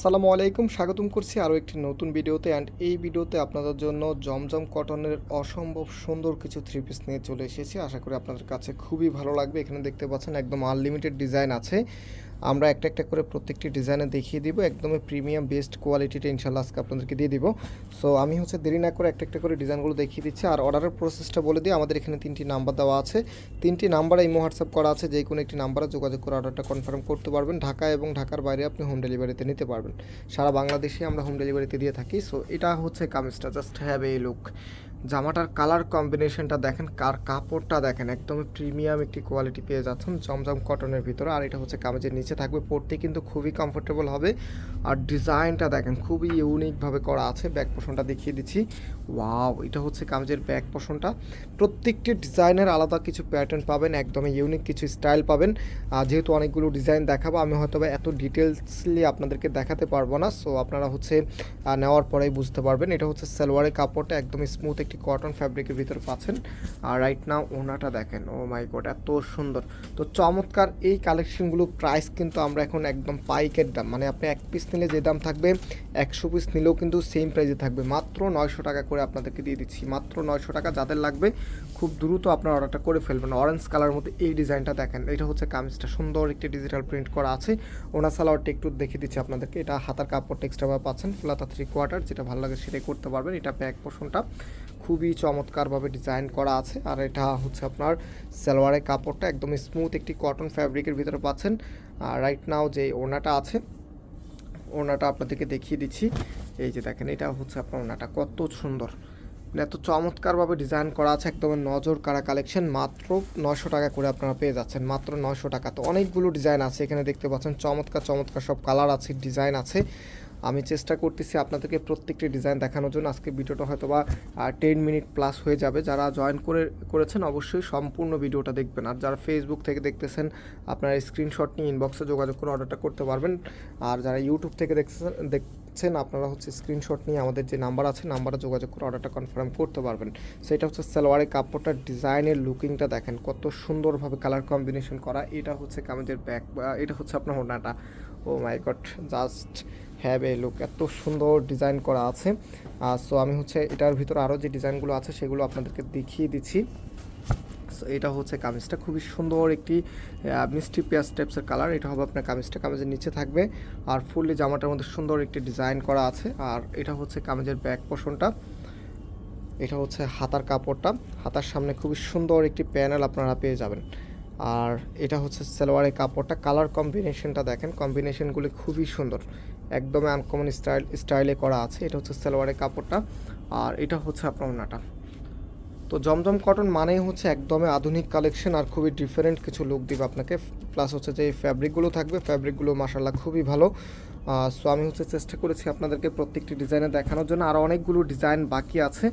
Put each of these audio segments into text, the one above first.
আসসালামু আলাইকুম, স্বাগতম করছি আরও একটি নতুন ভিডিওতে অ্যান্ড এই ভিডিওতে আপনাদের জন্য জমজম কটনের অসম্ভব সুন্দর কিছু থ্রি পিস নিয়ে চলে এসেছি। আশা করি আপনাদের কাছে খুবই ভালো লাগবে। এখানে দেখতে পাচ্ছেন একদম আনলিমিটেড ডিজাইন আছে। আমরা একটা একটা করে প্রত্যেকটি ডিজাইনে দেখিয়ে দিব, একদমই প্রিমিয়াম বেস্ট কোয়ালিটিটা ইনশাল্লাহ আজকে আপনাদেরকে দিয়ে দিব। সো আমি হচ্ছে দেরি না করে একটা একটা করে ডিজাইনগুলো দেখিয়ে দিচ্ছি, আর অর্ডারের প্রসেসটা বলে দিই, আমাদের এখানে তিনটি নাম্বার দেওয়া আছে। তিনটি নাম্বারে ইমো হোয়াটসঅ্যাপ করা আছে যে কোনো একটি নাম্বারে যোগাযোগ করে অর্ডারটা কনফার্ম করতে পারবেন। ঢাকা এবং ঢাকার বাইরে আপনি হোম ডেলিভারিতে নিতে পারবেন। সারা বাংলাদেশে আমরা হোম ডেলিভারিতে দিয়ে থাকি। সো এটা হচ্ছে কামিজটা জাস্ট হ্যাভ এই লুক জামাটার কালার কম্বিনেশনটা দেখেন, কার কাপড়টা দেখেন, একদমই প্রিমিয়াম একটি কোয়ালিটি পেয়ে যাচ্ছেন জমজম কটনের ভিতরে। আর এটা হচ্ছে কামেজের নিচে থাকবে, পরতে কিন্তু খুবই কমফোর্টেবল হবে। আর ডিজাইনটা দেখেন, খুবই ইউনিকভাবে করা আছে ব্যাক পোষণটা দেখিয়ে দিচ্ছি। ওয়াও এটা হচ্ছে কামেজের ব্যাক পোষণটা প্রত্যেকটি ডিজাইনের আলাদা কিছু প্যাটার্ন পাবেন, একদমই ইউনিক কিছু স্টাইল পাবেন। যেহেতু অনেকগুলো ডিজাইন দেখাবো, আমি হয়তো এত ডিটেলসলি আপনাদেরকে দেখাতে পারব না। সো আপনারা হচ্ছে নেওয়ার পরেই বুঝতে পারবেন। এটা হচ্ছে সালোয়ারের কাপড়টা একদম স্মুথ একটি কটন ফ্যাব্রিকের ভিতরে পাচ্ছেন। আর রাইট নাও ওনাটা দেখেন ও মাই গড এত সুন্দর। তো চমৎকার এই কালেকশনগুলো প্রাইস কিন্তু আমরা এখন একদম পাইকের দাম মানে আপনি এক পিস নিলে যে দাম থাকবে, একশো পিস নিলেও কিন্তু সেম প্রাইসে থাকবে। মাত্র নয়শো টাকা করে আপনাদেরকে দিয়ে দিচ্ছি, মাত্র নয়শো টাকা যাদের লাগবে খুব দ্রুত আপনার অর্ডারটা করে ফেলবেন। অরেঞ্জ কালার মধ্যে এই ডিজাইনটা দেখেন, এটা হচ্ছে কামিজটা, সুন্দর একটি ডিজিটাল প্রিন্ট করা আছে। ওনা সালোয়ারটা একটু দেখিয়ে দিচ্ছি আপনাদেরকে, এটা হাতার কাপড় টেক্সট্রা পাচ্ছেন ফ্লাতা থ্রি কোয়ার্টার যেটা ভালো লাগে সেটাই করতে পারবেন, এটা ব্যাক পোষণটা খুবই চমৎকারভাবে ডিজাইন করা আছে। আর এটা হচ্ছে আপনার সালোয়ারের কাপড়টা, একদম স্মুথ একটি কটন ফ্যাব্রিকের ভিতরে পাচ্ছেন। আর রাইট নাও যে ওনাটা আছে ওনাটা আপনাদেরকে দেখিয়ে দিচ্ছি। এই যে দেখেন, এটা হচ্ছে আপনার ওনাটা কত সুন্দর। মানে এত চমৎকারভাবে ডিজাইন করা আছে, একদম নজর কারা কালেকশন মাত্র নশো টাকা করে আপনারা পেয়ে যাচ্ছেন, মাত্র নশো টাকা। তো অনেকগুলো ডিজাইন আছে, এখানে দেখতে পাচ্ছেন, চমৎকার চমৎকার সব কালার আছে ডিজাইন আছে। আমি চেষ্টা করতেছি আপনাদেরকে প্রত্যেকটি ডিজাইন দেখানোর জন্য। আজকে ভিডিওটা হয়তো বা টেন মিনিট প্লাস হয়ে যাবে। যারা জয়েন করে, করেছেন অবশ্যই সম্পূর্ণ ভিডিওটা দেখবেন। আর যারা ফেসবুক থেকে দেখতেছেন, আপনারা স্ক্রিনশট নিয়ে ইনবক্সে যোগাযোগ করে অর্ডারটা করতে পারবেন। আর যারা ইউটিউব থেকে দেখছেন দেখছেন, আপনারা হচ্ছে স্ক্রিনশট নিয়ে আমাদের যে নাম্বার আছে নাম্বারে যোগাযোগ করে অর্ডারটা কনফার্ম করতে পারবেন। সেটা হচ্ছে সালোয়ারের কাপড়টার ডিজাইনের লুকিংটা দেখেন। কত সুন্দরভাবে কালার কম্বিনেশন করা। এটা হচ্ছে কামিজের ব্যাক এটা হচ্ছে আপনার হোনাটা ও my god just have a look এত সুন্দর ডিজাইন করা আছে। সো আমি হচ্ছে এটার ভিতরে আরও যে ডিজাইনগুলো আছে, সেগুলো আপনাদেরকে দেখিয়ে দিচ্ছি। সো এটা হচ্ছে কামিজটা, খুবই সুন্দর একটি মিষ্টি পেঁয়াজ টাইপসের কালার এটা হবে আপনার কামিজটা, কামিজের নিচে থাকবে। আর ফুললি জামাটার মধ্যে সুন্দর একটি ডিজাইন করা আছে। আর এটা হচ্ছে কামিজের ব্যাক পোষণটা এটা হচ্ছে হাতার কাপড়টা। হাতার সামনে খুবই সুন্দর একটি প্যানেল আপনারা পেয়ে যাবেন। আর এটা হচ্ছে সালোয়ারের কাপড়টা। কালার কম্বিনেশনটা দেখেন। কম্বিনেশনগুলি খুবই সুন্দর। একদমই আনকমন স্টাইল স্টাইলে করা আছে। এটা হচ্ছে সালোয়ারের কাপড়টা। আর এটা হচ্ছে আপনার ওনাটা তো জমজম কটন মানেই হচ্ছে একদমই আধুনিক কালেকশন আর খুবই ডিফারেন্ট কিছু লুক দিবে আপনাকে। প্লাস হচ্ছে যে ফ্যাব্রিকগুলো থাকবে ফ্যাব্রিকগুলো মাসাল্লাহ খুবই ভালো। সো আমি হচ্ছে চেষ্টা করেছি আপনাদেরকে প্রত্যেকটি ডিজাইনে দেখানোর জন্য। আরও অনেকগুলো ডিজাইন বাকি আছে।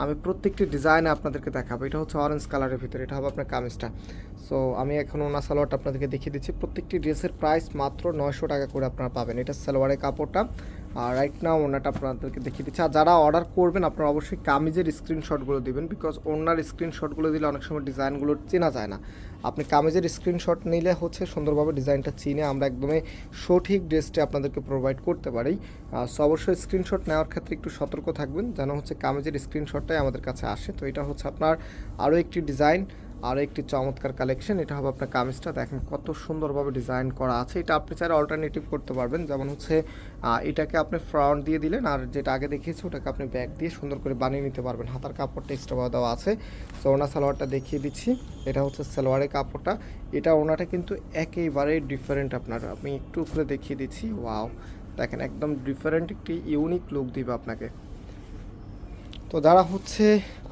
আমি প্রত্যেকটি ডিজাইনে আপনাদেরকে দেখাবো। এটা হচ্ছে অরেঞ্জ কালারের ভিতরে, এটা হবে আপনার কামিজটা। সো আমি এখন ওনা সালোয়ারটা আপনাদেরকে দেখিয়ে দিচ্ছি। প্রত্যেকটি ড্রেসের প্রাইস মাত্র নয়শো টাকা করে আপনারা পাবেন। এটা সালোয়ারের কাপড়টা। আর রাইট নাও ওনাটা আপনাদেরকে দেখিয়ে দিচ্ছি। আর যারা অর্ডার করবেন, আপনারা অবশ্যই কামিজের স্ক্রিনশটগুলো দিবেন বিকজ ওনার স্ক্রিনশটগুলো দিলে অনেক সময় ডিজাইনগুলো চেনা যায় না। আপনি কামিজের স্ক্রিনশট নিলে হচ্ছে সুন্দরভাবে ডিজাইনটা চিনে আমরা একদমই সঠিক ড্রেসটি আপনাদেরকে প্রোভাইড করতে পারি। সো অবশ্যই স্ক্রিনশট নেওয়ার ক্ষেত্রে একটু সতর্ক থাকবেন, যেন হচ্ছে কামিজের স্ক্রিনশটটাই আমাদের কাছে আসে। তো এটা হচ্ছে আপনার আরও একটি ডিজাইন আরও একটি চমৎকার কালেকশন এটা হবে আপনার কামিজটা। দেখেন কত সুন্দরভাবে ডিজাইন করা আছে। এটা আপনি চাইলে অল্টারনেটিভ করতে পারবেন। যেমন হচ্ছে এটাকে আপনি ফ্রন্ট দিয়ে দিলেন আর যেটা আগে দেখিয়েছি, ওটাকে আপনি ব্যাক দিয়ে সুন্দর করে বানিয়ে নিতে পারবেন। হাতার কাপড়টা এক্সট্রা দেওয়া আছে। সো ওনা সালোয়ারটা দেখিয়ে দিচ্ছি। এটা হচ্ছে সালোয়ারের কাপড়টা। এটা ওনাটা কিন্তু একেবারে ডিফারেন্ট আপনার। আমি একটু করে দেখিয়ে দিচ্ছি। ওয়াও দেখেন একদম ডিফারেন্ট একটি ইউনিক লুক দিবে আপনাকে। তো যারা হচ্ছে,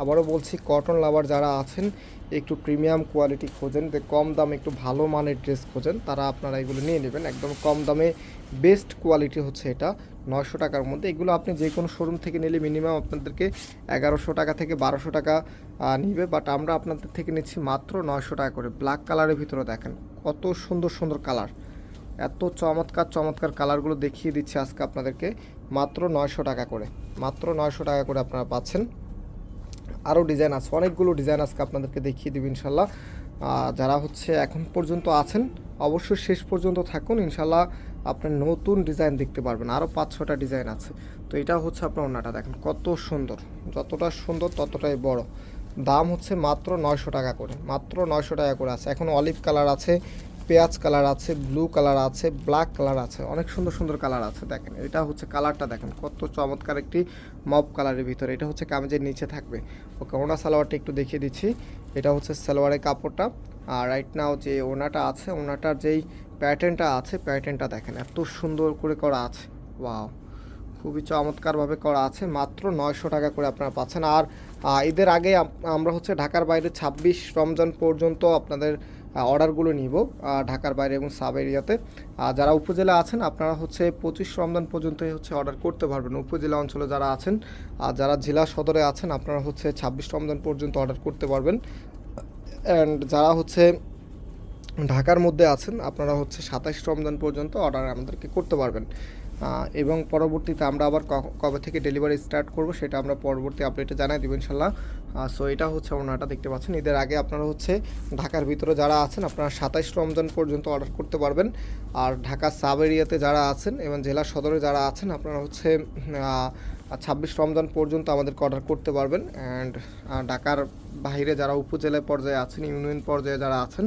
আবারও বলছি কটন লাভার যারা আছেন, একটু প্রিমিয়াম কোয়ালিটি খোঁজেন যে কম দামে একটু ভালো মানের ড্রেস খোঁজেন, তারা আপনারা এগুলো নিয়ে নেবেন। একদম কম দামে বেস্ট কোয়ালিটি হচ্ছে এটা, নয়শো টাকার মধ্যে। এগুলো আপনি যে কোনো শোরুম থেকে নিলে মিনিমাম আপনাদেরকে এগারোশো টাকা থেকে বারোশো টাকা নিবে। বাট আমরা আপনাদের থেকে নিচ্ছি মাত্র নয়শো টাকা করে। ব্ল্যাক কালারের ভিতরে দেখেন, কত সুন্দর সুন্দর কালার এত চমৎকার চমৎকার কালারগুলো দেখিয়ে দিচ্ছি আজকে আপনাদেরকে। মাত্র নয়শো টাকা করে। মাত্র নয়শো টাকা করে আপনারা পাচ্ছেন। আরও ডিজাইন আছে, অনেকগুলো ডিজাইন আজকে আপনাদেরকে দেখিয়ে দেবো ইনশাল্লাহ। যারা হচ্ছে এখন পর্যন্ত আছেন, অবশ্যই শেষ পর্যন্ত থাকুন, ইনশাল্লাহ আপনার নতুন ডিজাইন দেখতে পারবেন। আরও পাঁচ ছটা ডিজাইন আছে। তো এটা হচ্ছে আপনার ওনাটা দেখেন কত সুন্দর। যতটা সুন্দর, ততটাই বড়। দাম হচ্ছে মাত্র নয়শো টাকা করে, মাত্র নয়শো টাকা করে আছে। এখন অলিভ কালার আছে পেঁয়াজ কালার আছে, ব্লু কালার আছে, ব্ল্যাক কালার আছে, অনেক সুন্দর সুন্দর কালার আছে দেখেন। এটা হচ্ছে কালারটা দেখেন, কত চমৎকার একটি মপ কালারের ভিতরে। এটা হচ্ছে কামেজের নিচে থাকবে। ওকে ওনা সালোয়ারটা একটু দেখিয়ে দিচ্ছি। এটা হচ্ছে সালোয়ারের কাপড়টা। আর রাইট নাও যে ওনাটা আছে, ওনাটার যেই প্যাটার্নটা আছে প্যাটার্নটা দেখেন, এত সুন্দর করে করা আছে। ওয়াও খুবই চমৎকারভাবে করা আছে, মাত্র নয়শো টাকা করে আপনারা পাচ্ছেন। আর ঈদের আগে আমরা হচ্ছে ঢাকার বাইরে ছাব্বিশ রমজান পর্যন্ত আপনাদের অর্ডারগুলো নিব ঢাকার বাইরে এবং সাব এরিয়াতে। আর যারা উপজেলা আছেন, আপনারা হচ্ছে পঁচিশ রমজান পর্যন্তই হচ্ছে অর্ডার করতে পারবেন। উপজেলা অঞ্চলে যারা আছেন আর যারা জেলা সদরে আছেন, আপনারা হচ্ছে ছাব্বিশ রমজান পর্যন্ত অর্ডার করতে পারবেন। অ্যান্ড যারা হচ্ছে ঢাকার মধ্যে আছেন, আপনারা হচ্ছে সাতাশ রমজান পর্যন্ত অর্ডার আমাদেরকে করতে পারবেন। এবং পরবর্তীতে আমরা আবার কবে থেকে ডেলিভারি স্টার্ট করব সেটা আমরা পরবর্তী আপডেটে জানাই দেবো ইনশাল্লাহ। সো এটা হচ্ছে ওনাটা দেখতে পাচ্ছেন। ঈদের আগে আপনারা হচ্ছে ঢাকার ভিতরে যারা আছেন, আপনারা সাতাইশ রমজান পর্যন্ত অর্ডার করতে পারবেন। আর ঢাকা সাব এরিয়াতে যারা আছেন এবং জেলা সদরে যারা আছেন, আপনারা হচ্ছে ছাব্বিশ রমজান পর্যন্ত আমাদেরকে অর্ডার করতে পারবেন। অ্যান্ড ঢাকার বাইরে যারা উপজেলা পর্যায়ে আছেন ইউনিয়ন পর্যায়ে যারা আছেন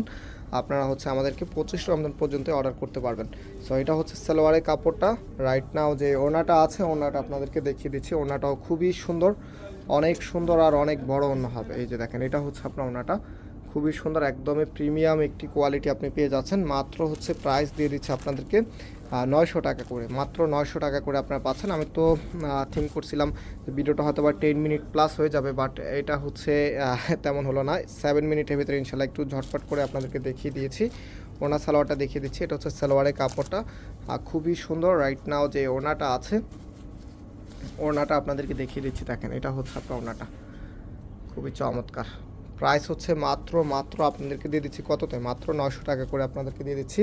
আপনারা হচ্ছে আমাদেরকে পঁচিশ রমজান পর্যন্ত অর্ডার করতে পারবেন। সো এটা হচ্ছে সালোয়ারের কাপড়টা। রাইট নাও যে ওনাটা আছে ওনাটা আপনাদেরকে দেখিয়ে দিচ্ছি। ওনাটাও খুবই সুন্দর। অনেক সুন্দর আর অনেক বড় অন্য হবে। এই যে দেখেন, এটা হচ্ছে আপনার ওনাটা খুবই সুন্দর, একদমই প্রিমিয়াম একটি কোয়ালিটি আপনি পেয়ে যাচ্ছেন। মাত্র হচ্ছে প্রাইস দিয়ে দিচ্ছে আপনাদেরকে। নয়শো টাকা করে, মাত্র নয়শো টাকা করে আপনারা পাচ্ছেন। আমি তো থিঙ্ক করছিলাম ভিডিওটা হয়তো বা টেন মিনিট প্লাস হয়ে যাবে বাট এটা হচ্ছে তেমন হলো না। সেভেন মিনিটের ভিতরে ইনশাল্লাহ একটু ঝটপট করে আপনাদেরকে দেখিয়ে দিয়েছি। ওনা সালোয়ারটা দেখিয়ে দিচ্ছি, এটা হচ্ছে সালোয়ারের কাপড়টা। খুবই সুন্দর। রাইট নাও যে ওনাটা আছে ওড়নাটা আপনাদেরকে দেখিয়ে দিচ্ছি, দেখেন, এটা হচ্ছে আপনার ওড়নাটা খুবই চমৎকার। প্রাইস হচ্ছে মাত্র মাত্র আপনাদেরকে দিয়ে দিচ্ছি কততে? মাত্র নয়শো টাকা করে আপনাদেরকে দিয়ে দিচ্ছি।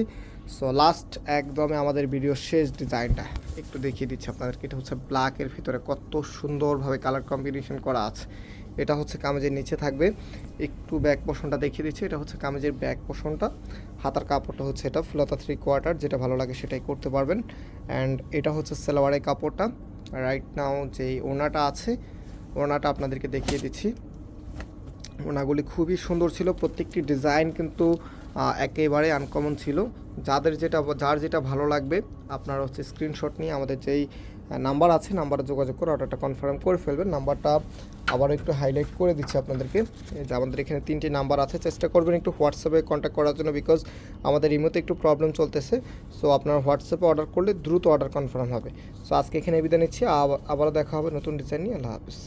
সো লাস্ট একদমে আমাদের ভিডিও শেষ ডিজাইনটা একটু দেখিয়ে দিচ্ছি আপনাদেরকে, এটা হচ্ছে ব্ল্যাকের ভিতরে কত সুন্দরভাবে কালার কম্বিনেশন করা আছে। এটা হচ্ছে কামেজের নিচে থাকবে। একটু ব্যাক পোষণটা দেখিয়ে দিচ্ছি, এটা হচ্ছে কামেজের ব্যাক পোষণটা হাতার কাপড়টা হচ্ছে এটা ফুলাতা থ্রি কোয়ার্টার যেটা ভালো লাগে সেটাই করতে পারবেন। অ্যান্ড এটা হচ্ছে সালোয়ারের কাপড়টা। রাইট নাও যে ওনাটা আছে ওনাটা আপনাদেরকে দেখিয়ে দিচ্ছি। ওনাগুলি খুবই সুন্দর ছিল। প্রত্যেকটি ডিজাইন কিন্তু একেবারে আনকমন ছিল। যাদের যেটা, যার যেটা ভালো লাগবে, আপনারা হচ্ছে স্ক্রিনশট নিয়ে আমাদের যেই নাম্বার আছে নাম্বারে যোগাযোগ করে অর্ডারটা কনফার্ম করে ফেলবেন। নাম্বারটা আবার একটু হাইলাইট করে দিচ্ছি আপনাদেরকে। যে আমাদের এখানে তিনটি নাম্বার আছে, চেষ্টা করবেন একটু হোয়াটসঅ্যাপে কন্ট্যাক্ট করার জন্য বিকজ আমাদের রিমোতে একটু প্রবলেম চলতেছে। সো আপনারা হোয়াটসঅ্যাপে অর্ডার করলে দ্রুত অর্ডার কনফার্ম হবে। সো আজকে এখানে বিদায় নিচ্ছি। আবার, আবারও দেখা হবে নতুন ডিজাইন নিয়ে। আল্লাহ হাফিজ।